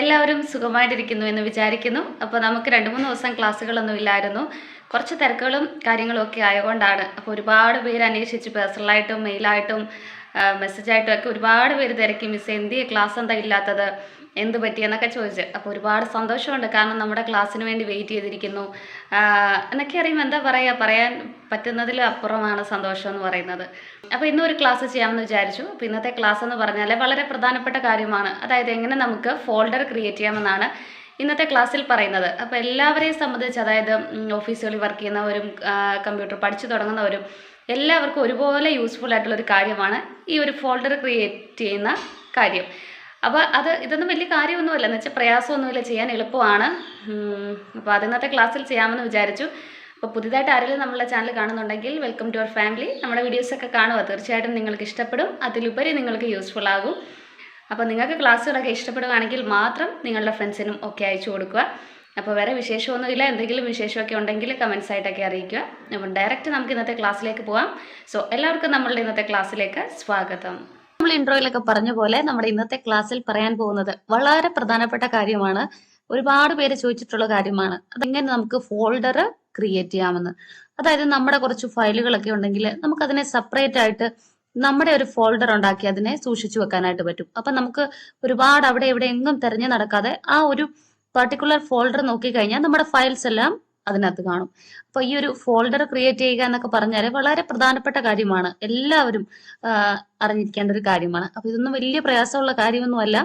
എല്ലാവരും സുഖമായിട്ടിരിക്കുന്നു എന്ന് വിചാരിക്കുന്നു. അപ്പോൾ നമുക്ക് രണ്ട് മൂന്ന് ദിവസം ക്ലാസ്സുകളൊന്നും ഇല്ലായിരുന്നു. കുറച്ച് തിരക്കുകളും കാര്യങ്ങളും ഒക്കെ ആയതുകൊണ്ടാണ്. അപ്പോൾ ഒരുപാട് പേര് അന്വേഷിച്ച്. പേഴ്സണലായിട്ടും മെയിലായിട്ടും മെസ്സേജായിട്ടും ഒക്കെ ഒരുപാട് പേര് തിരക്കി. മിസ് എന്ത് ക്ലാസ് എന്താ ഇല്ലാത്തത്? എന്ത് പറ്റിയെന്നൊക്കെ ചോദിച്ചു. അപ്പോൾ ഒരുപാട് സന്തോഷമുണ്ട്. കാരണം നമ്മുടെ ക്ലാസ്സിന് വേണ്ടി വെയിറ്റ് ചെയ്തിരിക്കുന്നു. എന്നൊക്കെ അറിയുമ്പോൾ എന്താ പറയുക പറയാൻ പറ്റുന്നതിലും അപ്പുറമാണ് സന്തോഷം എന്ന് പറയുന്നത്. അപ്പോൾ ഇന്നൊരു ക്ലാസ് ചെയ്യാമെന്ന് വിചാരിച്ചു. അപ്പോൾ ഇന്നത്തെ ക്ലാസ് എന്ന് പറഞ്ഞാൽ വളരെ പ്രധാനപ്പെട്ട കാര്യമാണ്. അതായത് എങ്ങനെ നമുക്ക് ഫോൾഡർ ക്രിയേറ്റ് ചെയ്യാമെന്നാണ് ഇന്നത്തെ ക്ലാസ്സിൽ പറയുന്നത്. അപ്പോൾ എല്ലാവരെയും സംബന്ധിച്ച് അതായത് ഓഫീസുകളിൽ വർക്ക് ചെയ്യുന്നവരും കമ്പ്യൂട്ടർ പഠിച്ചു തുടങ്ങുന്നവരും എല്ലാവർക്കും ഒരുപോലെ യൂസ്ഫുൾ ആയിട്ടുള്ള ഒരു കാര്യമാണ് ഈ ഒരു ഫോൾഡർ ക്രിയേറ്റ് ചെയ്യുന്ന കാര്യം. അപ്പോൾ അത് ഇതൊന്നും വലിയ കാര്യമൊന്നുമല്ല. എന്ന് വെച്ചാൽ പ്രയാസമൊന്നുമില്ല. ചെയ്യാൻ എളുപ്പമാണ്. അപ്പോൾ അത് ക്ലാസ്സിൽ ചെയ്യാമെന്ന് വിചാരിച്ചു. അപ്പോൾ പുതിയതായിട്ട് ആരെങ്കിലും നമ്മളെ ചാനൽ കാണുന്നുണ്ടെങ്കിൽ വെൽക്കം ടു അവർ ഫാമിലി നമ്മുടെ വീഡിയോസൊക്കെ കാണുക. തീർച്ചയായിട്ടും നിങ്ങൾക്ക് ഇഷ്ടപ്പെടും. അതിലുപരി നിങ്ങൾക്ക് യൂസ്ഫുൾ ആകും. അപ്പോൾ നിങ്ങൾക്ക് ക്ലാസ്സുകളൊക്കെ ഇഷ്ടപ്പെടുകയാണെങ്കിൽ മാത്രം നിങ്ങളുടെ ഫ്രണ്ട്സിനും ഒക്കെ അയച്ചു കൊടുക്കുക. അപ്പോൾ വേറെ വിശേഷമൊന്നുമില്ല. എന്തെങ്കിലും വിശേഷമൊക്കെ ഉണ്ടെങ്കിൽ കമൻസ് ആയിട്ടൊക്കെ അറിയിക്കുക. അപ്പം ഡയറക്റ്റ് നമുക്ക് ഇന്നത്തെ ക്ലാസ്സിലേക്ക് പോകാം സോ എല്ലാവർക്കും നമ്മളുടെ ഇന്നത്തെ ക്ലാസ്സിലേക്ക് സ്വാഗതം. നമ്മൾ ഇൻട്രോയിലൊക്കെ പറഞ്ഞ പോലെ നമ്മുടെ ഇന്നത്തെ ക്ലാസ്സിൽ പറയാൻ പോകുന്നത് വളരെ പ്രധാനപ്പെട്ട കാര്യമാണ്. ഒരുപാട് പേര് ചോദിച്ചിട്ടുള്ള കാര്യമാണ്. അതെങ്ങനെ നമുക്ക് ഫോൾഡർ ക്രിയേറ്റ് ചെയ്യാമെന്ന്. അതായത് നമ്മുടെ കുറച്ച് ഫയലുകളൊക്കെ ഉണ്ടെങ്കിൽ നമുക്ക് അതിനെ സെപ്പറേറ്റ് ആയിട്ട് നമ്മുടെ ഒരു ഫോൾഡർ ഉണ്ടാക്കി അതിനെ സൂക്ഷിച്ചു വെക്കാനായിട്ട് പറ്റും. അപ്പൊ നമുക്ക് ഒരുപാട് അവിടെ ഇവിടെ എങ്ങും തെരഞ്ഞു നടക്കാതെ ആ ഒരു പർട്ടിക്കുലർ ഫോൾഡർ നോക്കി കഴിഞ്ഞാൽ നമ്മുടെ ഫയൽസ് എല്ലാം അതിനകത്ത് കാണും. അപ്പൊ ഈ ഒരു ഫോൾഡർ ക്രിയേറ്റ് ചെയ്യുക എന്നൊക്കെ പറഞ്ഞാൽ വളരെ പ്രധാനപ്പെട്ട കാര്യമാണ്. എല്ലാവരും അറിഞ്ഞിരിക്കേണ്ട ഒരു കാര്യമാണ്. അപ്പൊ ഇതൊന്നും വലിയ പ്രയാസമുള്ള കാര്യമൊന്നുമല്ല.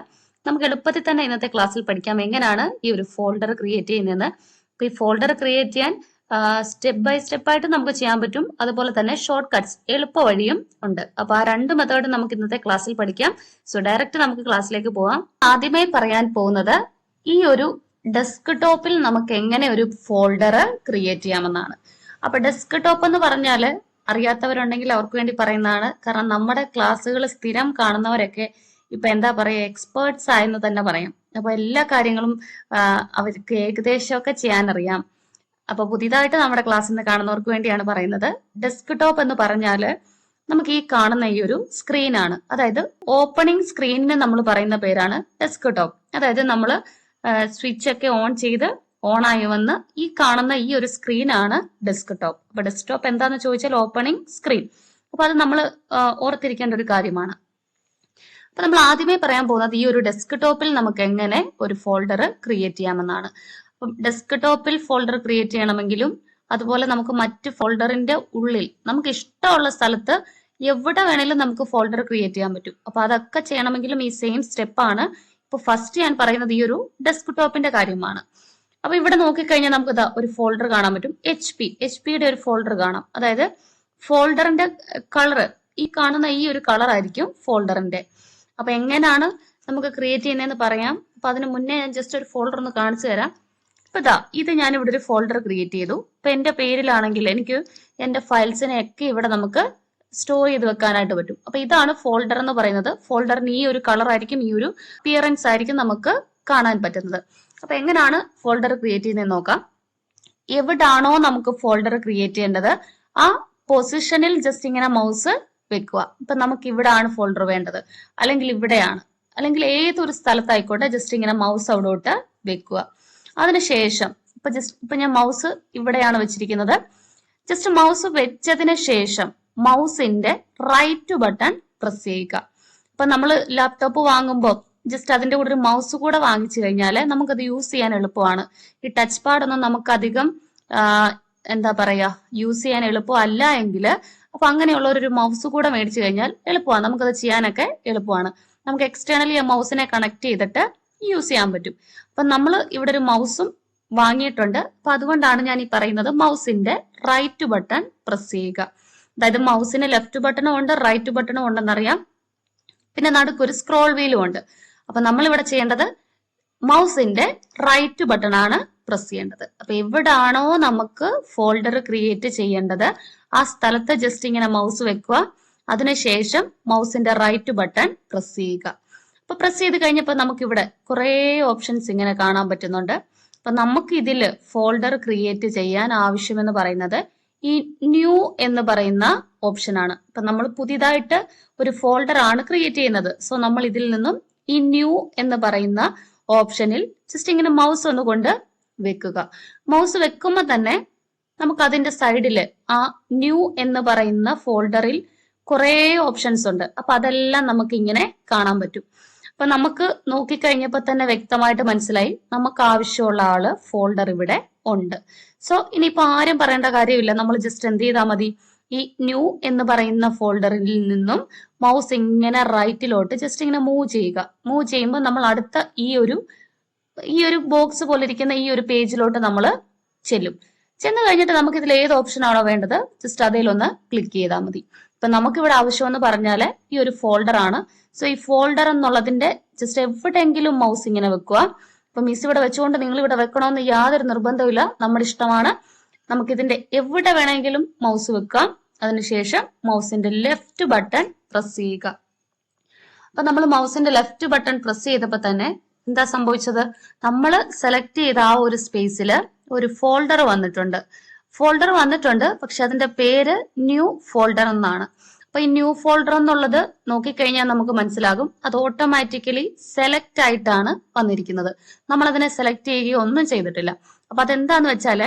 നമുക്ക് എളുപ്പത്തിൽ തന്നെ ഇന്നത്തെ ക്ലാസ്സിൽ പഠിക്കാം. എങ്ങനെയാണ് ഈ ഒരു ഫോൾഡർ ക്രിയേറ്റ് ചെയ്യുന്നതെന്ന്. അപ്പൊ ഈ ഫോൾഡർ ക്രിയേറ്റ് ചെയ്യാൻ സ്റ്റെപ്പ് ബൈ സ്റ്റെപ്പ് ആയിട്ട് നമുക്ക് ചെയ്യാൻ പറ്റും. അതുപോലെ തന്നെ ഷോർട്ട് കട്ട്സ് എളുപ്പ വഴിയും ഉണ്ട്. അപ്പൊ ആ രണ്ട് മെത്തേഡ് നമുക്ക് ഇന്നത്തെ ക്ലാസ്സിൽ പഠിക്കാം. സോ ഡയറക്റ്റ് നമുക്ക് ക്ലാസ്സിലേക്ക് പോവാം. ആദ്യമായി പറയാൻ പോകുന്നത് ഈ ഒരു ഡെസ്ക് ടോപ്പിൽ നമുക്ക് എങ്ങനെ ഒരു ഫോൾഡർ ക്രിയേറ്റ് ചെയ്യാമെന്നാണ്. അപ്പൊ ഡെസ്ക് ടോപ്പ് എന്ന് പറഞ്ഞാൽ അറിയാത്തവരുണ്ടെങ്കിൽ അവർക്ക് വേണ്ടി പറയുന്നതാണ്. കാരണം നമ്മുടെ ക്ലാസ്സുകൾ സ്ഥിരം കാണുന്നവരൊക്കെ ഇപ്പൊ എന്താ പറയുക എക്സ്പേർട്സ് ആയെന്ന് തന്നെ പറയാം. അപ്പൊ എല്ലാ കാര്യങ്ങളും അവർക്ക് ഏകദേശമൊക്കെ ചെയ്യാൻ അറിയാം അപ്പൊ പുതിയതായിട്ട് നമ്മുടെ ക്ലാസ്സിൽ നിന്ന് കാണുന്നവർക്ക് വേണ്ടിയാണ് പറയുന്നത്. ഡെസ്ക് ടോപ്പ് എന്ന് പറഞ്ഞാൽ നമുക്ക് ഈ കാണുന്ന ഈ ഒരു സ്ക്രീനാണ് അതായത് ഓപ്പണിംഗ് സ്ക്രീനിന് നമ്മൾ പറയുന്ന പേരാണ് ഡെസ്ക് ടോപ്പ് അതായത് നമ്മൾ സ്വിച്ച് ഒക്കെ ഓൺ ചെയ്ത് ഓൺ ആയി വന്ന് ഈ കാണുന്ന ഈ ഒരു സ്ക്രീനാണ് ഡെസ്ക് ടോപ്പ് അപ്പൊ ഡെസ്ക്ടോപ്പ് എന്താന്ന് ചോദിച്ചാൽ ഓപ്പണിംഗ് സ്ക്രീൻ അപ്പൊ അത് നമ്മൾ ഓർത്തിരിക്കേണ്ട ഒരു കാര്യമാണ്. അപ്പൊ നമ്മൾ ആദ്യമേ പറയാൻ പോകുന്നത് ഈ ഒരു ഡെസ്ക്ടോപ്പിൽ നമുക്ക് എങ്ങനെ ഒരു ഫോൾഡർ ക്രിയേറ്റ് ചെയ്യാമെന്നാണ്. അപ്പം ഡെസ്ക്ടോപ്പിൽ ഫോൾഡർ ക്രിയേറ്റ് ചെയ്യണമെങ്കിലും അതുപോലെ നമുക്ക് മറ്റ് ഫോൾഡറിന്റെ ഉള്ളിൽ നമുക്ക് ഇഷ്ടമുള്ള സ്ഥലത്ത് എവിടെ വേണേലും നമുക്ക് ഫോൾഡർ ക്രിയേറ്റ് ചെയ്യാൻ പറ്റും. അപ്പൊ അതൊക്കെ ചെയ്യണമെങ്കിലും ഈ സെയിം സ്റ്റെപ്പാണ് ഇപ്പൊ ഫസ്റ്റ് ഞാൻ പറയുന്നത് ഈ ഒരു ഡെസ്ക് ടോപ്പിന്റെ കാര്യമാണ്. അപ്പൊ ഇവിടെ നോക്കിക്കഴിഞ്ഞാൽ നമുക്ക് ഇതാ ഒരു ഫോൾഡർ കാണാൻ പറ്റും. എച്ച് പി എച്ച് പിയുടെ ഒരു ഫോൾഡർ കാണാം. അതായത് ഫോൾഡറിന്റെ കളർ ഈ കാണുന്ന ഈ ഒരു കളർ ആയിരിക്കും ഫോൾഡറിന്റെ അപ്പൊ എങ്ങനെയാണ് നമുക്ക് ക്രിയേറ്റ് ചെയ്യുന്നതെന്ന് പറയാം. അപ്പൊ അതിന് മുന്നേ ഞാൻ ജസ്റ്റ് ഒരു ഫോൾഡർ ഒന്ന് കാണിച്ചു തരാം. ഇപ്പൊ ഇതാ ഇത് ഞാൻ ഇവിടെ ഒരു ഫോൾഡർ ക്രിയേറ്റ് ചെയ്തു. ഇപ്പൊ എന്റെ പേരിലാണെങ്കിൽ എനിക്ക് എന്റെ ഫയൽസിനെ ഒക്കെ ഇവിടെ നമുക്ക് സ്റ്റോർ ചെയ്ത് വെക്കാനായിട്ട് പറ്റും. അപ്പൊ ഇതാണ് ഫോൾഡർ എന്ന് പറയുന്നത്. ഫോൾഡറിന് ഈ ഒരു കളർ ആയിരിക്കും ഈ ഒരു അപ്പിയറൻസ് ആയിരിക്കും നമുക്ക് കാണാൻ പറ്റുന്നത്. അപ്പൊ എങ്ങനെയാണ് ഫോൾഡർ ക്രിയേറ്റ് ചെയ്യുന്നത് നോക്കാം. എവിടാണോ നമുക്ക് ഫോൾഡർ ക്രിയേറ്റ് ചെയ്യേണ്ടത് ആ പൊസിഷനിൽ ജസ്റ്റ് ഇങ്ങനെ മൗസ് വെക്കുക. ഇപ്പൊ നമുക്ക് ഇവിടാണ് ഫോൾഡർ വേണ്ടത്. അല്ലെങ്കിൽ ഇവിടെയാണ്. അല്ലെങ്കിൽ ഏതൊരു സ്ഥലത്തായിക്കോട്ടെ ജസ്റ്റ് ഇങ്ങനെ മൗസ് അവിടോട്ട് വെക്കുക. അതിനുശേഷം ഇപ്പൊ ജസ്റ്റ് ഇപ്പൊ ഞാൻ മൗസ് ഇവിടെയാണ് വെച്ചിരിക്കുന്നത്. ജസ്റ്റ് മൗസ് വെച്ചതിന് ശേഷം മൗസിന്റെ റൈറ്റ് ബട്ടൺ പ്രസ് ചെയ്യുക. ഇപ്പൊ നമ്മൾ ലാപ്ടോപ്പ് വാങ്ങുമ്പോൾ ജസ്റ്റ് അതിന്റെ കൂടെ ഒരു മൗസ് കൂടെ വാങ്ങിച്ചു കഴിഞ്ഞാൽ നമുക്കത് യൂസ് ചെയ്യാൻ എളുപ്പമാണ്. ഈ ടച്ച് പാഡ് ഒന്നും നമുക്ക് അധികം എന്താ പറയാ യൂസ് ചെയ്യാൻ എളുപ്പമല്ല എങ്കിൽ അപ്പൊ അങ്ങനെയുള്ള ഒരു മൗസ് കൂടെ മേടിച്ചു കഴിഞ്ഞാൽ എളുപ്പമാണ്. നമുക്കത് ചെയ്യാനൊക്കെ എളുപ്പമാണ്. നമുക്ക് എക്സ്റ്റേണലി ആ മൗസിനെ കണക്ട് ചെയ്തിട്ട് യൂസ് ചെയ്യാൻ പറ്റും. അപ്പൊ നമ്മൾ ഇവിടെ ഒരു മൗസും വാങ്ങിയിട്ടുണ്ട്. അപ്പൊ അതുകൊണ്ടാണ് ഞാൻ ഈ പറയുന്നത് മൗസിന്റെ റൈറ്റ് ബട്ടൺ പ്രസ് ചെയ്യുക. അതായത് മൗസിന് ലെഫ്റ്റ് ബട്ടണും ഉണ്ട് റൈറ്റ് ബട്ടണും ഉണ്ടെന്നറിയാം പിന്നെ നടുക്ക് ഒരു സ്ക്രോൾ വീലും ഉണ്ട്. അപ്പൊ നമ്മൾ ഇവിടെ ചെയ്യേണ്ടത് മൗസിന്റെ റൈറ്റ് ബട്ടൺ ആണ് പ്രസ് ചെയ്യേണ്ടത്. അപ്പൊ എവിടാണോ നമുക്ക് ഫോൾഡർ ക്രിയേറ്റ് ചെയ്യേണ്ടത് ആ സ്ഥലത്ത് ജസ്റ്റ് ഇങ്ങനെ മൗസ് വെക്കുക. അതിനുശേഷം മൗസിന്റെ റൈറ്റ് ബട്ടൺ പ്രസ് ചെയ്യുക. അപ്പൊ പ്രസ് ചെയ്ത് കഴിഞ്ഞപ്പോൾ നമുക്ക് ഇവിടെ കുറേ ഓപ്ഷൻസ് ഇങ്ങനെ കാണാൻ പറ്റുന്നുണ്ട്. അപ്പൊ നമുക്ക് ഇതിൽ ഫോൾഡർ ക്രിയേറ്റ് ചെയ്യാൻ ആവശ്യമെന്ന് പറയുന്നത് ഈ ന്യൂ എന്ന് പറയുന്ന ഓപ്ഷൻ ആണ്. ഇപ്പൊ നമ്മൾ പുതിയതായിട്ട് ഒരു ഫോൾഡർ ആണ് ക്രിയേറ്റ് ചെയ്യുന്നത്. സോ നമ്മൾ ഇതിൽ നിന്നും ഈ ന്യൂ എന്ന് പറയുന്ന ഓപ്ഷനിൽ ജസ്റ്റ് ഇങ്ങനെ മൗസ് ഒന്ന് കൊണ്ട് വെക്കുക. മൗസ് വെക്കുമ്പോൾ തന്നെ നമുക്ക് അതിന്റെ സൈഡിൽ ആ ന്യൂ എന്ന് പറയുന്ന ഫോൾഡറിൽ കുറേ ഓപ്ഷൻസ് ഉണ്ട്. അപ്പൊ അതെല്ലാം നമുക്ക് ഇങ്ങനെ കാണാൻ പറ്റും. അപ്പൊ നമുക്ക് നോക്കിക്കഴിഞ്ഞപ്പോൾ തന്നെ വ്യക്തമായിട്ട് മനസ്സിലായി. നമുക്ക് ആവശ്യമുള്ള ആൾ ഫോൾഡർ ഇവിടെ ഉണ്ട്. സോ ഇനിയിപ്പോ ആരും പറയേണ്ട കാര്യമില്ല. നമ്മൾ ജസ്റ്റ് എന്ത് ചെയ്താൽ മതി? ഈ ന്യൂ എന്ന് പറയുന്ന ഫോൾഡറിൽ നിന്നും മൗസ് ഇങ്ങനെ റൈറ്റിലോട്ട് ജസ്റ്റ് ഇങ്ങനെ മൂവ് ചെയ്യുക. മൂവ് ചെയ്യുമ്പോൾ നമ്മൾ അടുത്ത ഈ ഒരു ഈ ഒരു ബോക്സ് പോലെ ഇരിക്കുന്ന ഈ ഒരു പേജിലോട്ട് നമ്മൾ ചെല്ലും. ചെന്ന് കഴിഞ്ഞിട്ട് നമുക്ക് ഇതിൽ ഏത് ഓപ്ഷൻ ആണോ വേണ്ടത് ജസ്റ്റ് അതിലൊന്ന് ക്ലിക്ക് ചെയ്താൽ മതി. ഇപ്പൊ നമുക്ക് ഇവിടെ ആവശ്യമെന്ന് പറഞ്ഞാൽ ഈ ഒരു ഫോൾഡർ ആണ്. സോ ഈ ഫോൾഡർ എന്നുള്ളതിന്റെ ജസ്റ്റ് എവിടെയെങ്കിലും മൗസ് ഇങ്ങനെ വെക്കുക. ഇപ്പൊ മിസ് ഇവിടെ വെച്ചുകൊണ്ട് നിങ്ങൾ ഇവിടെ വെക്കണമെന്ന് യാതൊരു നിർബന്ധമില്ല നമ്മുടെ ഇഷ്ടമാണ്. നമുക്ക് ഇതിന്റെ എവിടെ വേണമെങ്കിലും മൗസ് വെക്കാം. അതിനുശേഷം മൗസിന്റെ ലെഫ്റ്റ് ബട്ടൺ പ്രസ് ചെയ്യുക. അപ്പൊ നമ്മൾ മൗസിന്റെ ലെഫ്റ്റ് ബട്ടൺ പ്രസ് ചെയ്തപ്പോ തന്നെ എന്താ സംഭവിച്ചത്? നമ്മൾ സെലക്ട് ചെയ്ത ആ ഒരു സ്പേസിൽ ഒരു ഫോൾഡർ വന്നിട്ടുണ്ട്. ഫോൾഡർ വന്നിട്ടുണ്ട്. പക്ഷെ അതിന്റെ പേര് ന്യൂ ഫോൾഡർ എന്നാണ്. അപ്പൊ ഈ ന്യൂ ഫോൾഡർ എന്നുള്ളത് നോക്കിക്കഴിഞ്ഞാൽ നമുക്ക് മനസ്സിലാകും. അത് ഓട്ടോമാറ്റിക്കലി സെലക്ട് ആയിട്ടാണ് വന്നിരിക്കുന്നത്. നമ്മൾ അതിനെ സെലക്ട് ചെയ്യുകയോ ഒന്നും ചെയ്തിട്ടില്ല. അപ്പൊ അതെന്താന്ന് വെച്ചാൽ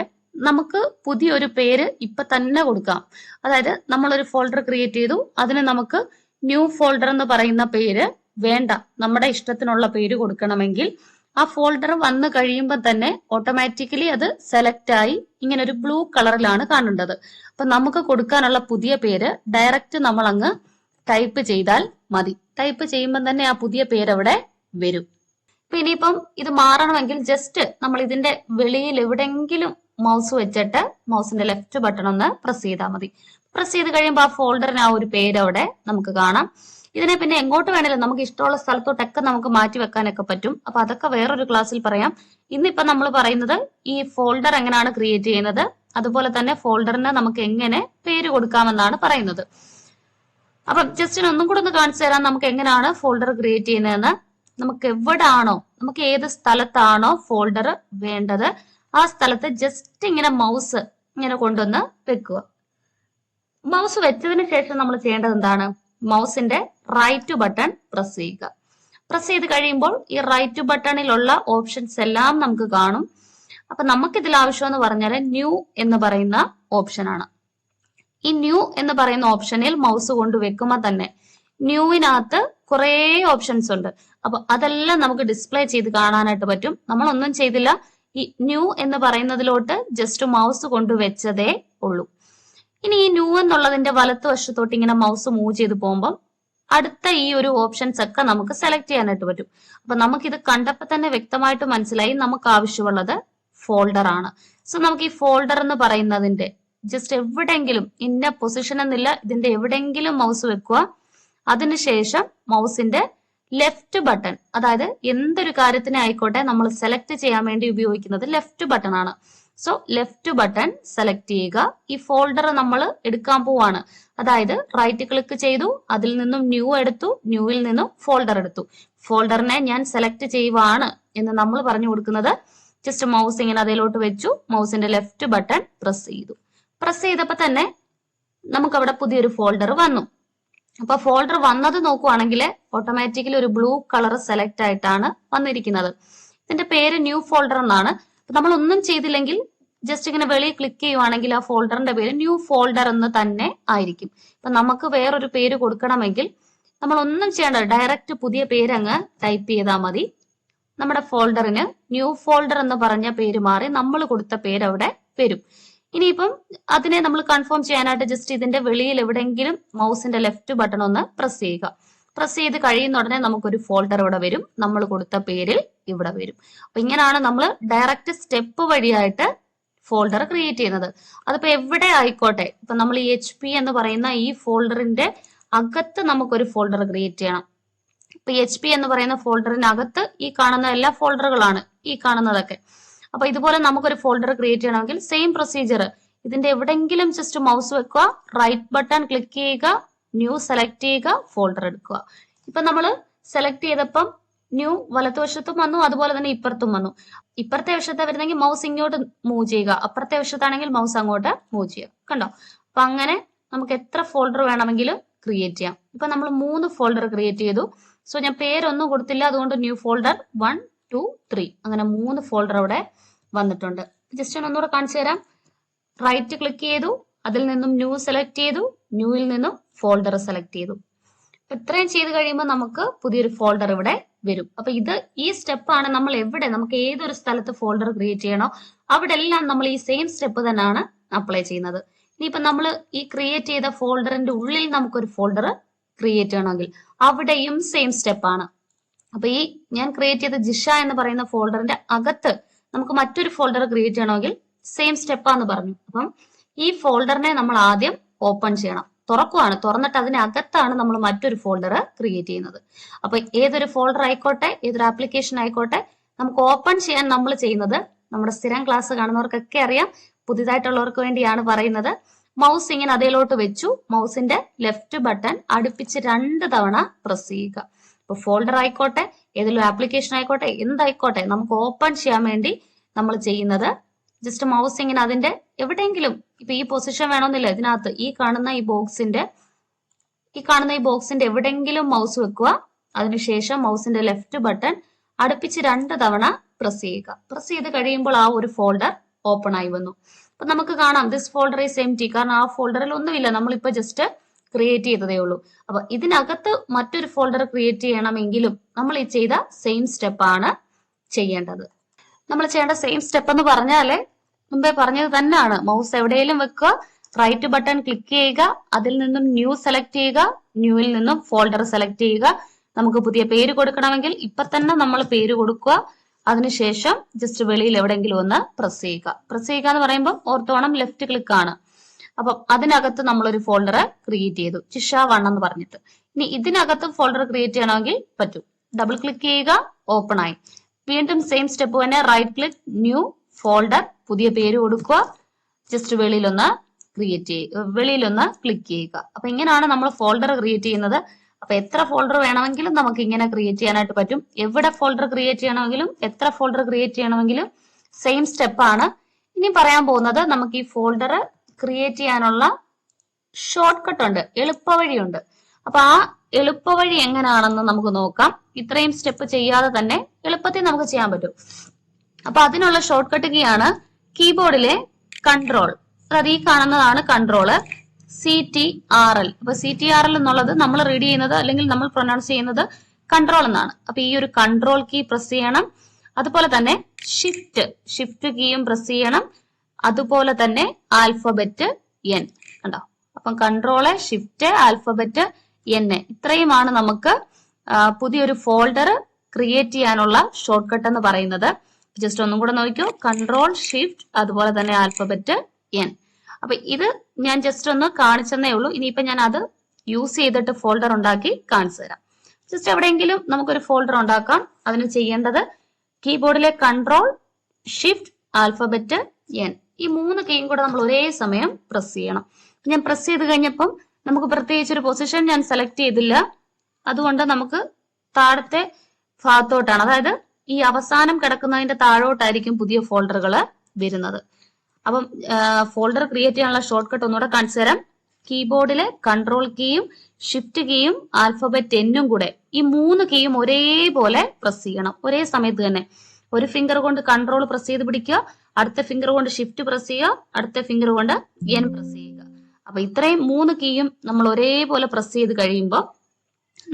നമുക്ക് പുതിയൊരു പേര് ഇപ്പൊ തന്നെ കൊടുക്കാം. അതായത് നമ്മളൊരു ഫോൾഡർ ക്രിയേറ്റ് ചെയ്തു. അതിന് നമുക്ക് ന്യൂ ഫോൾഡർ എന്ന് പറയുന്ന പേര് വേണ്ട. നമ്മുടെ ഇഷ്ടത്തിനുള്ള പേര് കൊടുക്കണമെങ്കിൽ ആ ഫോൾഡർ വന്നു കഴിയുമ്പോൾ തന്നെ ഓട്ടോമാറ്റിക്കലി അത് സെലക്ട് ആയി ഇങ്ങനെ ഒരു ബ്ലൂ കളറിലാണ് കാണേണ്ടത്. അപ്പൊ നമുക്ക് കൊടുക്കാനുള്ള പുതിയ പേര് ഡയറക്റ്റ് നമ്മൾ അങ്ങ് ടൈപ്പ് ചെയ്താൽ മതി. ടൈപ്പ് ചെയ്യുമ്പോൾ തന്നെ ആ പുതിയ പേര് അവിടെ വരും. ഇപ്പൊ ഇനിയിപ്പം ഇത് മാറണമെങ്കിൽ ജസ്റ്റ് നമ്മൾ ഇതിന്റെ വെളിയിൽ എവിടെയെങ്കിലും മൗസ് വെച്ചിട്ട് മൗസിന്റെ ലെഫ്റ്റ് ബട്ടൺ ഒന്ന് പ്രസ് ചെയ്താൽ മതി. പ്രസ് ചെയ്ത് കഴിയുമ്പോൾ ആ ഫോൾഡറിന് ആ ഒരു പേര് അവിടെ നമുക്ക് കാണാം. ഇതിനെ പിന്നെ എങ്ങോട്ട് വേണേലും നമുക്ക് ഇഷ്ടമുള്ള സ്ഥലത്തോട്ടൊക്കെ നമുക്ക് മാറ്റി വെക്കാനൊക്കെ പറ്റും. അപ്പൊ അതൊക്കെ വേറൊരു ക്ലാസ്സിൽ പറയാം. ഇന്നിപ്പോ നമ്മൾ പറയുന്നത് ഈ ഫോൾഡർ എങ്ങനെയാണ് ക്രിയേറ്റ് ചെയ്യുന്നത്? അതുപോലെ തന്നെ ഫോൾഡറിന് നമുക്ക് എങ്ങനെ പേര് കൊടുക്കാമെന്നാണ് പറയുന്നത്. അപ്പം ജസ്റ്റിന് ഒന്നും കൂടെ ഒന്ന് കാണിച്ചു തരാം നമുക്ക് എങ്ങനെയാണ് ഫോൾഡർ ക്രിയേറ്റ് ചെയ്യുന്നതെന്ന്. നമുക്ക് എവിടാണോ നമുക്ക് ഏത് സ്ഥലത്താണോ ഫോൾഡർ വേണ്ടത് ആ സ്ഥലത്ത് ജസ്റ്റ് ഇങ്ങനെ മൗസ് ഇങ്ങനെ കൊണ്ടുവന്ന് വെക്കുക. മൗസ് വെച്ചതിന് ശേഷം നമ്മൾ ചെയ്യേണ്ടത് എന്താണ്? മൗസിന്റെ റൈറ്റ് ബട്ടൺ പ്രസ് ചെയ്യുക. പ്രസ് ചെയ്ത് കഴിയുമ്പോൾ ഈ റൈറ്റ് ബട്ടണിലുള്ള ഓപ്ഷൻസ് എല്ലാം നമുക്ക് കാണും. അപ്പൊ നമുക്ക് ഇതിൽ ആവശ്യമെന്ന് പറഞ്ഞാൽ ന്യൂ എന്ന് പറയുന്ന ഓപ്ഷനാണ് ഈ ന്യൂ എന്ന് പറയുന്ന ഓപ്ഷനിൽ മൗസ് കൊണ്ട് വെക്കുമ്പോൾ തന്നെ ന്യൂവിനകത്ത് കുറേ ഓപ്ഷൻസ് ഉണ്ട്. അപ്പൊ അതെല്ലാം നമുക്ക് ഡിസ്പ്ലേ ചെയ്ത് കാണാനായിട്ട് പറ്റും. നമ്മളൊന്നും ചെയ്തില്ല. ഈ ന്യൂ എന്ന് പറയുന്നതിലോട്ട് ജസ്റ്റ് മൗസ് കൊണ്ട് വെച്ചതേ ഉള്ളൂ. ഇനി ഈ ന്യൂ എന്നുള്ളതിന്റെ വലത്തുവശത്തോട്ട് ഇങ്ങനെ മൗസ് മൂവ് ചെയ്ത് പോകുമ്പോൾ അടുത്ത ഈ ഒരു ഓപ്ഷൻസ് ഒക്കെ നമുക്ക് സെലക്ട് ചെയ്യാനായിട്ട് പറ്റും. അപ്പൊ നമുക്കിത് കണ്ടപ്പോൾ തന്നെ വ്യക്തമായിട്ട് മനസ്സിലായി നമുക്ക് ആവശ്യമുള്ളത് ഫോൾഡർ ആണ്. സോ നമുക്ക് ഈ ഫോൾഡർ എന്ന് പറയുന്നതിന്റെ ജസ്റ്റ് എവിടെയെങ്കിലും ഇന്ന പൊസിഷൻ എന്നില്ല ഇതിന്റെ എവിടെയെങ്കിലും മൗസ് വെക്കുക. അതിനുശേഷം മൗസിന്റെ ലെഫ്റ്റ് ബട്ടൺ അതായത് എന്തൊരു കാര്യത്തിനെ ആയിക്കോട്ടെ നമ്മൾ സെലക്ട് ചെയ്യാൻ വേണ്ടി ഉപയോഗിക്കുന്നത് ലെഫ്റ്റ് ബട്ടൺ ആണ്. സോ ലെഫ്റ്റ് ബട്ടൺ സെലക്ട് ചെയ്യുക. ഈ ഫോൾഡർ നമ്മൾ എടുക്കാൻ പോവാണ്. അതായത് റൈറ്റ് ക്ലിക്ക് ചെയ്തു അതിൽ നിന്നും ന്യൂ എടുത്തു ന്യൂവിൽ നിന്നും ഫോൾഡർ എടുത്തു. ഫോൾഡറിനെ ഞാൻ സെലക്ട് ചെയ്യുവാണ് എന്ന് നമ്മൾ പറഞ്ഞു കൊടുക്കുന്നത്. ജസ്റ്റ് മൗസ് ഇങ്ങനെ അതിലോട്ട് വെച്ചു. മൗസിന്റെ ലെഫ്റ്റ് ബട്ടൺ പ്രസ് ചെയ്തു. പ്രസ് ചെയ്തപ്പോൾ തന്നെ നമുക്ക് അവിടെ പുതിയൊരു ഫോൾഡർ വന്നു. അപ്പൊ ഫോൾഡർ വന്നത് നോക്കുവാണെങ്കിൽ ഓട്ടോമാറ്റിക്കലി ഒരു ബ്ലൂ കളർ സെലക്ട് ആയിട്ടാണ് വന്നിരിക്കുന്നത്. ഇതിന്റെ പേര് ന്യൂ ഫോൾഡർ എന്നാണ്. നമ്മൾ ഒന്നും ചെയ്തില്ലെങ്കിൽ ജസ്റ്റ് ഇങ്ങനെ വെളിയിൽ ക്ലിക്ക് ചെയ്യുവാണെങ്കിൽ ആ ഫോൾഡറിന്റെ പേര് ന്യൂ ഫോൾഡർ എന്ന് തന്നെ ആയിരിക്കും. ഇപ്പൊ നമുക്ക് വേറൊരു പേര് കൊടുക്കണമെങ്കിൽ നമ്മൾ ഒന്നും ചെയ്യേണ്ട ഡയറക്റ്റ് പുതിയ പേര് അങ്ങ് ടൈപ്പ് ചെയ്താൽ മതി. നമ്മുടെ ഫോൾഡറിന് ന്യൂ ഫോൾഡർ എന്ന് പറഞ്ഞ പേര് മാറി നമ്മൾ കൊടുത്ത പേര് അവിടെ വരും. ഇനിയിപ്പം അതിനെ നമ്മൾ കൺഫേം ചെയ്യാനായിട്ട് ജസ്റ്റ് ഇതിന്റെ വെളിയിൽ എവിടെയെങ്കിലും മൗസിന്റെ ലെഫ്റ്റ് ബട്ടൺ ഒന്ന് പ്രസ് ചെയ്യുക. പ്രസ് ചെയ്ത് കഴിയുന്ന ഉടനെ നമുക്കൊരു ഫോൾഡർ ഇവിടെ വരും. നമ്മൾ കൊടുത്ത പേരിൽ ഇവിടെ വരും. അപ്പൊ ഇങ്ങനെയാണ് നമ്മൾ ഡയറക്റ്റ് സ്റ്റെപ്പ് വഴിയായിട്ട് ഫോൾഡർ ക്രിയേറ്റ് ചെയ്യുന്നത്. അതിപ്പോ എവിടെ ആയിക്കോട്ടെ ഇപ്പൊ നമ്മൾ ഈ എച്ച് പി എന്ന് പറയുന്ന ഈ ഫോൾഡറിന്റെ അകത്ത് നമുക്കൊരു ഫോൾഡർ ക്രിയേറ്റ് ചെയ്യണം. ഇപ്പൊ എച്ച് പി എന്ന് പറയുന്ന ഫോൾഡറിനകത്ത് ഈ കാണുന്ന എല്ലാ ഫോൾഡറുകളാണ് ഈ കാണുന്നതൊക്കെ. അപ്പൊ ഇതുപോലെ നമുക്കൊരു ഫോൾഡർ ക്രിയേറ്റ് ചെയ്യണമെങ്കിൽ സെയിം പ്രൊസീജിയർ ഇതിന്റെ എവിടെങ്കിലും ജസ്റ്റ് മൗസ് വെക്കുക റൈറ്റ് ബട്ടൺ ക്ലിക്ക് ചെയ്യുക ന്യൂ സെലക്ട് ചെയ്യുക ഫോൾഡർ എടുക്കുക. ഇപ്പൊ നമ്മൾ സെലക്ട് ചെയ്തപ്പം ന്യൂ വലത്തുവശത്തും വന്നു അതുപോലെ തന്നെ ഇപ്പുറത്തും വന്നു. ഇപ്പുറത്തെ വശത്തെ വരുന്നെങ്കിൽ മൗസ് ഇങ്ങോട്ട് മൂവ് ചെയ്യുക. അപ്പുറത്തെ വശത്താണെങ്കിൽ മൗസ് അങ്ങോട്ട് മൂവ് ചെയ്യുക. കണ്ടോ? അപ്പൊ അങ്ങനെ നമുക്ക് എത്ര ഫോൾഡർ വേണമെങ്കിലും ക്രിയേറ്റ് ചെയ്യാം. ഇപ്പൊ നമ്മൾ മൂന്ന് ഫോൾഡർ ക്രിയേറ്റ് ചെയ്തു. സോ ഞാൻ പേരൊന്നും കൊടുത്തില്ല. അതുകൊണ്ട് new folder one two three അങ്ങനെ മൂന്ന് ഫോൾഡർ അവിടെ വന്നിട്ടുണ്ട്. ജസ്റ്റ് ഞാൻ ഒന്നുകൂടെ കാണിച്ചു തരാം. റൈറ്റ് ക്ലിക്ക് ചെയ്തു. അതിൽ നിന്നും ന്യൂ സെലക്ട് ചെയ്തു. ന്യൂവിൽ നിന്നും ഫോൾഡർ സെലക്ട് ചെയ്തു. ഇത്രയും ചെയ്ത് കഴിയുമ്പോൾ നമുക്ക് പുതിയൊരു ഫോൾഡർ ഇവിടെ വരും. അപ്പൊ ഇത് ഈ സ്റ്റെപ്പാണ് നമ്മൾ എവിടെ നമുക്ക് ഏതൊരു സ്ഥലത്ത് ഫോൾഡർ ക്രിയേറ്റ് ചെയ്യണോ അവിടെ എല്ലാം നമ്മൾ ഈ സെയിം സ്റ്റെപ്പ് തന്നെയാണ് അപ്ലൈ ചെയ്യുന്നത്. ഇനിയിപ്പോ നമ്മൾ ഈ ക്രിയേറ്റ് ചെയ്ത ഫോൾഡറിന്റെ ഉള്ളിൽ നമുക്കൊരു ഫോൾഡർ ക്രിയേറ്റ് ചെയ്യണമെങ്കിൽ അവിടെയും സെയിം സ്റ്റെപ്പാണ് അപ്പൊ ഈ ഞാൻ ക്രിയേറ്റ് ചെയ്ത ജിഷ എന്ന് പറയുന്ന ഫോൾഡറിന്റെ അകത്ത് നമുക്ക് മറ്റൊരു ഫോൾഡർ ക്രിയേറ്റ് ചെയ്യണമെങ്കിൽ സെയിം സ്റ്റെപ്പാന്ന് പറഞ്ഞു. അപ്പം ഈ ഫോൾഡറിനെ നമ്മൾ ആദ്യം ഓപ്പൺ ചെയ്യണം. തുറക്കുവാണ്. തുറന്നിട്ട് അതിനകത്താണ് നമ്മൾ മറ്റൊരു ഫോൾഡർ ക്രിയേറ്റ് ചെയ്യുന്നത്. അപ്പൊ ഏതൊരു ഫോൾഡർ ആയിക്കോട്ടെ ഏതൊരു ആപ്ലിക്കേഷൻ ആയിക്കോട്ടെ നമുക്ക് ഓപ്പൺ ചെയ്യാൻ നമ്മൾ ചെയ്യുന്നത് നമ്മുടെ സ്ഥിരം ക്ലാസ് കാണുന്നവർക്കൊക്കെ അറിയാം. പുതിയതായിട്ടുള്ളവർക്ക് വേണ്ടിയാണ് പറയുന്നത്. മൗസ് ഇങ്ങനെ അതിലോട്ട് വെച്ചു. മൗസിന്റെ ലെഫ്റ്റ് ബട്ടൺ അടുപ്പിച്ച് രണ്ട് തവണ പ്രസ് ചെയ്യുക. ഇപ്പൊ ഫോൾഡർ ആയിക്കോട്ടെ ഏതെങ്കിലും ആപ്ലിക്കേഷൻ ആയിക്കോട്ടെ എന്തായിക്കോട്ടെ നമുക്ക് ഓപ്പൺ ചെയ്യാൻ വേണ്ടി നമ്മൾ ചെയ്യുന്നത് ജസ്റ്റ് മൗസ് ഇങ്ങനെ അതിന്റെ എവിടെയെങ്കിലും ഇപ്പൊ ഈ പൊസിഷൻ വേണമെന്നില്ല ഇതിനകത്ത് ഈ കാണുന്ന ഈ ബോക്സിന്റെ ഈ കാണുന്ന ഈ ബോക്സിന്റെ എവിടെയെങ്കിലും മൗസ് വെക്കുക. അതിനുശേഷം മൗസിന്റെ ലെഫ്റ്റ് ബട്ടൺ അടുപ്പിച്ച് രണ്ട് തവണ പ്രസ് ചെയ്യുക. പ്രസ് ചെയ്ത് കഴിയുമ്പോൾ ആ ഒരു ഫോൾഡർ ഓപ്പൺ ആയി വന്നു. അപ്പൊ നമുക്ക് കാണാം this folder is empty കാരണം ആ ഫോൾഡറിൽ ഒന്നുമില്ല. നമ്മളിപ്പോ ജസ്റ്റ് ക്രിയേറ്റ് ചെയ്തതേ ഉള്ളൂ. അപ്പൊ ഇതിനകത്ത് മറ്റൊരു ഫോൾഡർ ക്രിയേറ്റ് ചെയ്യണമെങ്കിലും നമ്മൾ ഈ ചെയ്ത സെയിം സ്റ്റെപ്പാണ് ചെയ്യേണ്ടത്. നമ്മൾ ചെയ്യേണ്ട സെയിം സ്റ്റെപ്പ് എന്ന് പറഞ്ഞാൽ മുമ്പേ പറഞ്ഞത് തന്നെയാണ്. മൗസ് എവിടെയെങ്കിലും വെക്കുക റൈറ്റ് ബട്ടൺ ക്ലിക്ക് ചെയ്യുക അതിൽ നിന്നും ന്യൂ സെലക്ട് ചെയ്യുക ന്യൂവിൽ നിന്നും ഫോൾഡർ സെലക്ട് ചെയ്യുക. നമുക്ക് പുതിയ പേര് കൊടുക്കണമെങ്കിൽ ഇപ്പൊ തന്നെ നമ്മൾ പേര് കൊടുക്കുക. അതിനുശേഷം ജസ്റ്റ് വെളിയിൽ എവിടെയെങ്കിലും ഒന്ന് പ്രസ് ചെയ്യുക. പ്രസ് ചെയ്യുക എന്ന് പറയുമ്പോൾ ഓർത്തോണം ലെഫ്റ്റ് ക്ലിക്ക് ആണ്. അപ്പം അതിനകത്ത് നമ്മൾ ഒരു ഫോൾഡർ ക്രിയേറ്റ് ചെയ്തു. ചിഷ വൺ എന്ന് പറഞ്ഞിട്ട്. ഇനി ഇതിനകത്ത് ഫോൾഡർ ക്രിയേറ്റ് ചെയ്യണമെങ്കിൽ പറ്റും. ഡബിൾ ക്ലിക്ക് ചെയ്യുക ഓപ്പൺ ആയി. വീണ്ടും സെയിം സ്റ്റെപ്പ് തന്നെ റൈറ്റ് ക്ലിക്ക് ന്യൂ ഫോൾഡർ പുതിയ പേര് കൊടുക്കുക. ജസ്റ്റ് വെളിയിലൊന്ന് ക്രിയേറ്റ് ചെയ്യുക വെളിയിലൊന്ന് ക്ലിക്ക് ചെയ്യുക. അപ്പൊ ഇങ്ങനെയാണ് നമ്മൾ ഫോൾഡർ ക്രിയേറ്റ് ചെയ്യുന്നത്. അപ്പൊ എത്ര ഫോൾഡർ വേണമെങ്കിലും നമുക്ക് ഇങ്ങനെ ക്രിയേറ്റ് ചെയ്യാനായിട്ട് പറ്റും. എവിടെ ഫോൾഡർ ക്രിയേറ്റ് ചെയ്യണമെങ്കിലും എത്ര ഫോൾഡർ ക്രിയേറ്റ് ചെയ്യണമെങ്കിലും സെയിം സ്റ്റെപ്പ് ആണ്. ഇനി പറയാൻ പോകുന്നത് നമുക്ക് ഈ ഫോൾഡർ ക്രിയേറ്റ് ചെയ്യാനുള്ള ഷോർട്ട് കട്ട് ഉണ്ട് എളുപ്പവഴിയുണ്ട്. അപ്പൊ ആ എളുപ്പവഴി എങ്ങനെയാണെന്ന് നമുക്ക് നോക്കാം. ഇത്രയും സ്റ്റെപ്പ് ചെയ്യാതെ തന്നെ എളുപ്പത്തിൽ നമുക്ക് ചെയ്യാൻ പറ്റും. അപ്പൊ അതിനുള്ള ഷോർട്ട് കട്ട് കീ ആണ് കീബോർഡിലെ കൺട്രോൾ അതായത് ഈ കാണുന്നതാണ് control C T R L അപ്പൊ സി ടി ആർ എൽ എന്നുള്ളത് നമ്മൾ റീഡ് ചെയ്യുന്നത് അല്ലെങ്കിൽ നമ്മൾ പ്രൊനൗൺസ് ചെയ്യുന്നത് കൺട്രോൾ എന്നാണ്. അപ്പൊ ഈ ഒരു കൺട്രോൾ കീ പ്രസ് ചെയ്യണം. അതുപോലെ തന്നെ ഷിഫ്റ്റ് ഷിഫ്റ്റ് കീയും പ്രസ് ചെയ്യണം. അതുപോലെ തന്നെ ആൽഫബറ്റ് എൻ കണ്ടോ? അപ്പം കൺട്രോൾ ഷിഫ്റ്റ് ആൽഫബറ്റ് എൻ ഇത്രയുമാണ് നമുക്ക് പുതിയൊരു ഫോൾഡർ ക്രിയേറ്റ് ചെയ്യാനുള്ള ഷോർട്ട് കട്ട് എന്ന് പറയുന്നത്. ജസ്റ്റ് ഒന്നും കൂടെ നോക്കിയോ കൺട്രോൾ ഷിഫ്റ്റ് അതുപോലെ തന്നെ ആൽഫബറ്റ് എൻ അപ്പൊ ഇത് ഞാൻ ജസ്റ്റ് ഒന്ന് കാണിച്ചെന്നേ ഉള്ളൂ. ഇനിയിപ്പോ ഞാൻ അത് യൂസ് ചെയ്തിട്ട് ഫോൾഡർ ഉണ്ടാക്കി കാണിച്ചു തരാം. ജസ്റ്റ് എവിടെയെങ്കിലും നമുക്കൊരു ഫോൾഡർ ഉണ്ടാക്കാം. അതിന് ചെയ്യേണ്ടത് കീബോർഡിലെ കൺട്രോൾ ഷിഫ്റ്റ് ആൽഫബറ്റ് എൻ ഈ മൂന്ന് കീയും കൂടെ നമ്മൾ ഒരേ സമയം പ്രസ് ചെയ്യണം. ഞാൻ പ്രസ് ചെയ്ത് കഴിഞ്ഞപ്പം നമുക്ക് പ്രത്യേകിച്ച് ഒരു പൊസിഷൻ ഞാൻ സെലക്ട് ചെയ്തില്ല. അതുകൊണ്ട് നമുക്ക് താഴത്തെ ഭാഗത്തോട്ടാണ്. അതായത് ഈ അവസാനം കിടക്കുന്നതിന്റെ താഴോട്ടായിരിക്കും പുതിയ ഫോൾഡറുകൾ വരുന്നത്. അപ്പം ഫോൾഡർ ക്രിയേറ്റ് ചെയ്യാനുള്ള ഷോർട്ട് കട്ട് ഒന്നുകൂടെ കാണിച്ചു തരാം. കീബോർഡിലെ കൺട്രോൾ കീയും ഷിഫ്റ്റ് കീയും ആൽഫബറ്റ് എന്നും കൂടെ ഈ മൂന്ന് കീയും ഒരേപോലെ പ്രസ് ചെയ്യണം. ഒരേ സമയത്ത് തന്നെ. ഒരു ഫിംഗർ കൊണ്ട് കൺട്രോൾ പ്രസ് ചെയ്ത് പിടിക്കുക അടുത്ത ഫിംഗർ കൊണ്ട് ഷിഫ്റ്റ് പ്രസ് ചെയ്യുക അടുത്ത ഫിംഗർ കൊണ്ട് എൻ പ്രസ് ചെയ്യുക. അപ്പൊ ഇത്രയും മൂന്ന് കീയും നമ്മൾ ഒരേപോലെ പ്രസ് ചെയ്ത് കഴിയുമ്പോൾ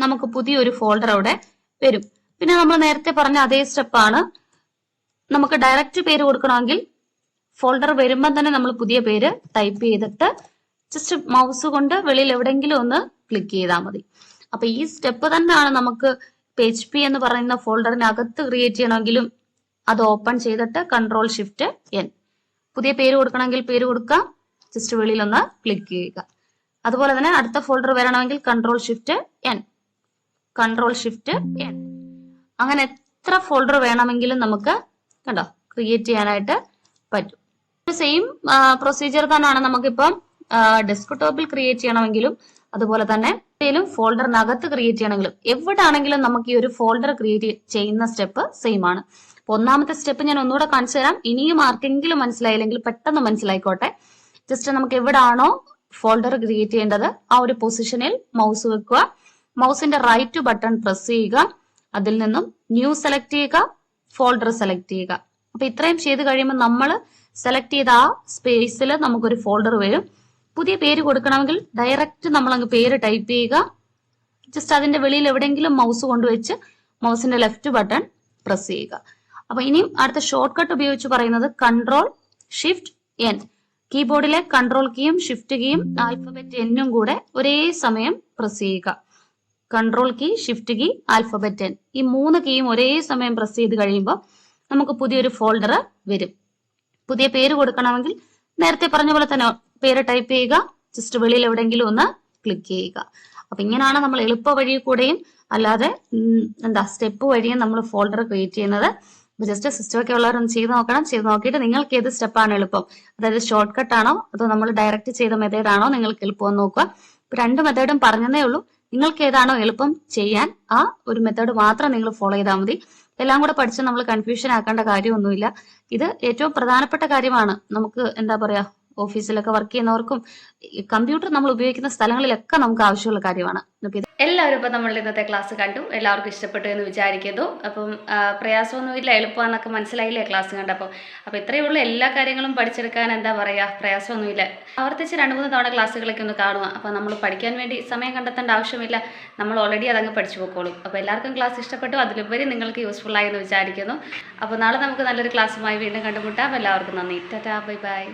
നമുക്ക് പുതിയൊരു ഫോൾഡർ അവിടെ വരും. പിന്നെ നമ്മൾ നേരത്തെ പറഞ്ഞ അതേ സ്റ്റെപ്പാണ് നമുക്ക് ഡയറക്റ്റ് പേര് കൊടുക്കണമെങ്കിൽ ഫോൾഡർ വരുമ്പോൾ തന്നെ നമ്മൾ പുതിയ പേര് ടൈപ്പ് ചെയ്തിട്ട് ജസ്റ്റ് മൗസ് കൊണ്ട് വെളിയിൽ എവിടെയെങ്കിലും ഒന്ന് ക്ലിക്ക് ചെയ്താൽ മതി. അപ്പൊ ഈ സ്റ്റെപ്പ് തന്നെയാണ് നമുക്ക് പേജ് പി എന്ന് പറയുന്ന ഫോൾഡറിനകത്ത് ക്രിയേറ്റ് ചെയ്യണമെങ്കിലും അത് ഓപ്പൺ ചെയ്തിട്ട് കൺട്രോൾ ഷിഫ്റ്റ് എൻ പുതിയ പേര് കൊടുക്കണമെങ്കിൽ പേര് കൊടുക്കുക ജസ്റ്റ് വെളിയിൽ ഒന്ന് ക്ലിക്ക് ചെയ്യുക. അതുപോലെ തന്നെ അടുത്ത ഫോൾഡർ വരണമെങ്കിൽ control shift N control shift N അങ്ങനെ എത്ര ഫോൾഡർ വേണമെങ്കിലും നമുക്ക് കണ്ടോ ക്രിയേറ്റ് ചെയ്യാനായിട്ട് പറ്റും. സെയിം പ്രൊസീജിയർ തന്നെയാണ് നമുക്കിപ്പം ഡെസ്ക്ടോപ്പിൽ ക്രിയേറ്റ് ചെയ്യണമെങ്കിലും അതുപോലെ തന്നെ ഏതെങ്കിലും ഫോൾഡറിനകത്ത് ക്രിയേറ്റ് ചെയ്യണമെങ്കിലും. എവിടെയാണെങ്കിലും നമുക്ക് ഈ ഒരു ഫോൾഡർ ക്രിയേറ്റ് ചെയ്യുന്ന സ്റ്റെപ്പ് സെയിം ആണ്. ഒന്നാമത്തെ സ്റ്റെപ്പ് ഞാൻ ഒന്നുകൂടെ കാണിച്ചു തരാം. ഇനിയും ആർക്കെങ്കിലും മനസ്സിലായില്ലെങ്കിൽ പെട്ടെന്ന് മനസ്സിലായിക്കോട്ടെ. ജസ്റ്റ് നമുക്ക് എവിടാണോ ഫോൾഡർ ക്രിയേറ്റ് ചെയ്യേണ്ടത് ആ ഒരു പൊസിഷനിൽ മൗസ് വെക്കുക. മൗസിന്റെ റൈറ്റ് ബട്ടൺ പ്രസ് ചെയ്യുക. അതിൽ നിന്നും ന്യൂ സെലക്ട് ചെയ്യുക ഫോൾഡർ സെലക്ട് ചെയ്യുക. അപ്പൊ ഇത്രയും ചെയ്ത് കഴിയുമ്പോൾ നമ്മൾ സെലക്ട് ചെയ്ത ആ സ്പേസിൽ നമുക്കൊരു ഫോൾഡർ വരും. പുതിയ പേര് കൊടുക്കണമെങ്കിൽ ഡയറക്റ്റ് നമ്മൾ അങ്ങ് പേര് ടൈപ്പ് ചെയ്യുക. ജസ്റ്റ് അതിന്റെ വെളിയിൽ എവിടെയെങ്കിലും മൗസ് കൊണ്ടുവച്ച് മൗസിന്റെ ലെഫ്റ്റ് ബട്ടൺ പ്രസ് ചെയ്യുക. അപ്പൊ ഇനിയും അടുത്ത ഷോർട്ട് കട്ട് ഉപയോഗിച്ച് പറയുന്നത് കൺട്രോൾ ഷിഫ്റ്റ് എൻ കീബോർഡിലെ കൺട്രോൾ കീയും ഷിഫ്റ്റ് കീയും ആൽഫബറ്റ് എന്നും കൂടെ ഒരേ സമയം പ്രസ് ചെയ്യുക. Control key shift key alphabet ഈ മൂന്ന് കീയും ഒരേ സമയം പ്രസ് ചെയ്ത് കഴിയുമ്പോൾ നമുക്ക് പുതിയൊരു ഫോൾഡർ വരും. പുതിയ പേര് കൊടുക്കണമെങ്കിൽ നേരത്തെ പറഞ്ഞ പോലെ തന്നെ പേര് ടൈപ്പ് ചെയ്യുക ജസ്റ്റ് വെളിയിൽ എവിടെയെങ്കിലും ഒന്ന് ക്ലിക്ക് ചെയ്യുക. അപ്പൊ ഇങ്ങനെയാണ് നമ്മൾ എളുപ്പ വഴി കൂടെയും അല്ലാതെ എന്താ സ്റ്റെപ്പ് വഴിയും നമ്മൾ ഫോൾഡർ ക്രിയേറ്റ് ചെയ്യുന്നത്. ജസ്റ്റ് സിസ്റ്റം ഒക്കെ ഉള്ളവരൊന്ന് ചെയ്ത് നോക്കണം. ചെയ്ത് നോക്കിയിട്ട് നിങ്ങൾക്ക് ഏത് സ്റ്റെപ്പാണ് എളുപ്പം? അതായത് ഷോർട്ട് കട്ട് ആണോ? അതോ നമ്മൾ ഡയറക്റ്റ് ചെയ്ത മെത്തേഡ് ആണോ? നിങ്ങൾക്ക് എളുപ്പം നോക്കുക. രണ്ട് മെത്തേഡും പറഞ്ഞതേ ഉള്ളൂ. നിങ്ങൾക്ക് ഏതാണോ എളുപ്പം ചെയ്യാൻ ആ ഒരു മെത്തേഡ് മാത്രം നിങ്ങൾ ഫോളോ ചെയ്താൽ മതി. എല്ലാം കൂടെ പഠിച്ച് നമ്മൾ കൺഫ്യൂഷൻ ആക്കേണ്ട കാര്യമൊന്നുമില്ല. ഇത് ഏറ്റവും പ്രധാനപ്പെട്ട കാര്യമാണ്. നമുക്ക് എന്താ പറയാ ഓഫീസിലൊക്കെ വർക്ക് ചെയ്യുന്നവർക്കും കമ്പ്യൂട്ടർ നമ്മൾ ഉപയോഗിക്കുന്ന സ്ഥലങ്ങളിലൊക്കെ നമുക്ക് ആവശ്യമുള്ള കാര്യമാണ്. എല്ലാവരും ഇപ്പം നമ്മൾ ഇന്നത്തെ ക്ലാസ് കണ്ടു. എല്ലാവർക്കും ഇഷ്ടപ്പെട്ടു എന്ന് വിചാരിക്കുന്നു. അപ്പം പ്രയാസമൊന്നും പ്രയാസമൊന്നുമില്ല എളുപ്പമാണെന്നൊക്കെ മനസ്സിലായില്ലേ ക്ലാസ് കണ്ടപ്പോൾ. അപ്പോൾ ഇത്രയേ ഉള്ളൂ. എല്ലാ കാര്യങ്ങളും പഠിച്ചെടുക്കാൻ എന്താ പറയുക? പ്രയാസമൊന്നുമില്ല ആവർത്തിച്ച് രണ്ട് മൂന്ന് തവണ ക്ലാസ്സുകളൊക്കെ ഒന്ന് കാണുക. അപ്പോൾ നമ്മൾ പഠിക്കാൻ വേണ്ടി സമയം കണ്ടെത്തേണ്ട ആവശ്യമില്ല. നമ്മൾ ഓൾറെഡി അതങ്ങ് പഠിച്ചു പോയിക്കോളും അപ്പോൾ എല്ലാവർക്കും ക്ലാസ് ഇഷ്ടപ്പെട്ടു. അതിലുപരി നിങ്ങൾക്ക് യൂസ്ഫുൾ ആയെന്ന് വിചാരിക്കുന്നു. അപ്പോൾ നാളെ നമുക്ക് നല്ലൊരു ക്ലാസ്സുമായി വീണ്ടും കണ്ടുമുട്ടാം. എല്ലാവർക്കും നന്ദി. ടാറ്റാ. Bye bye.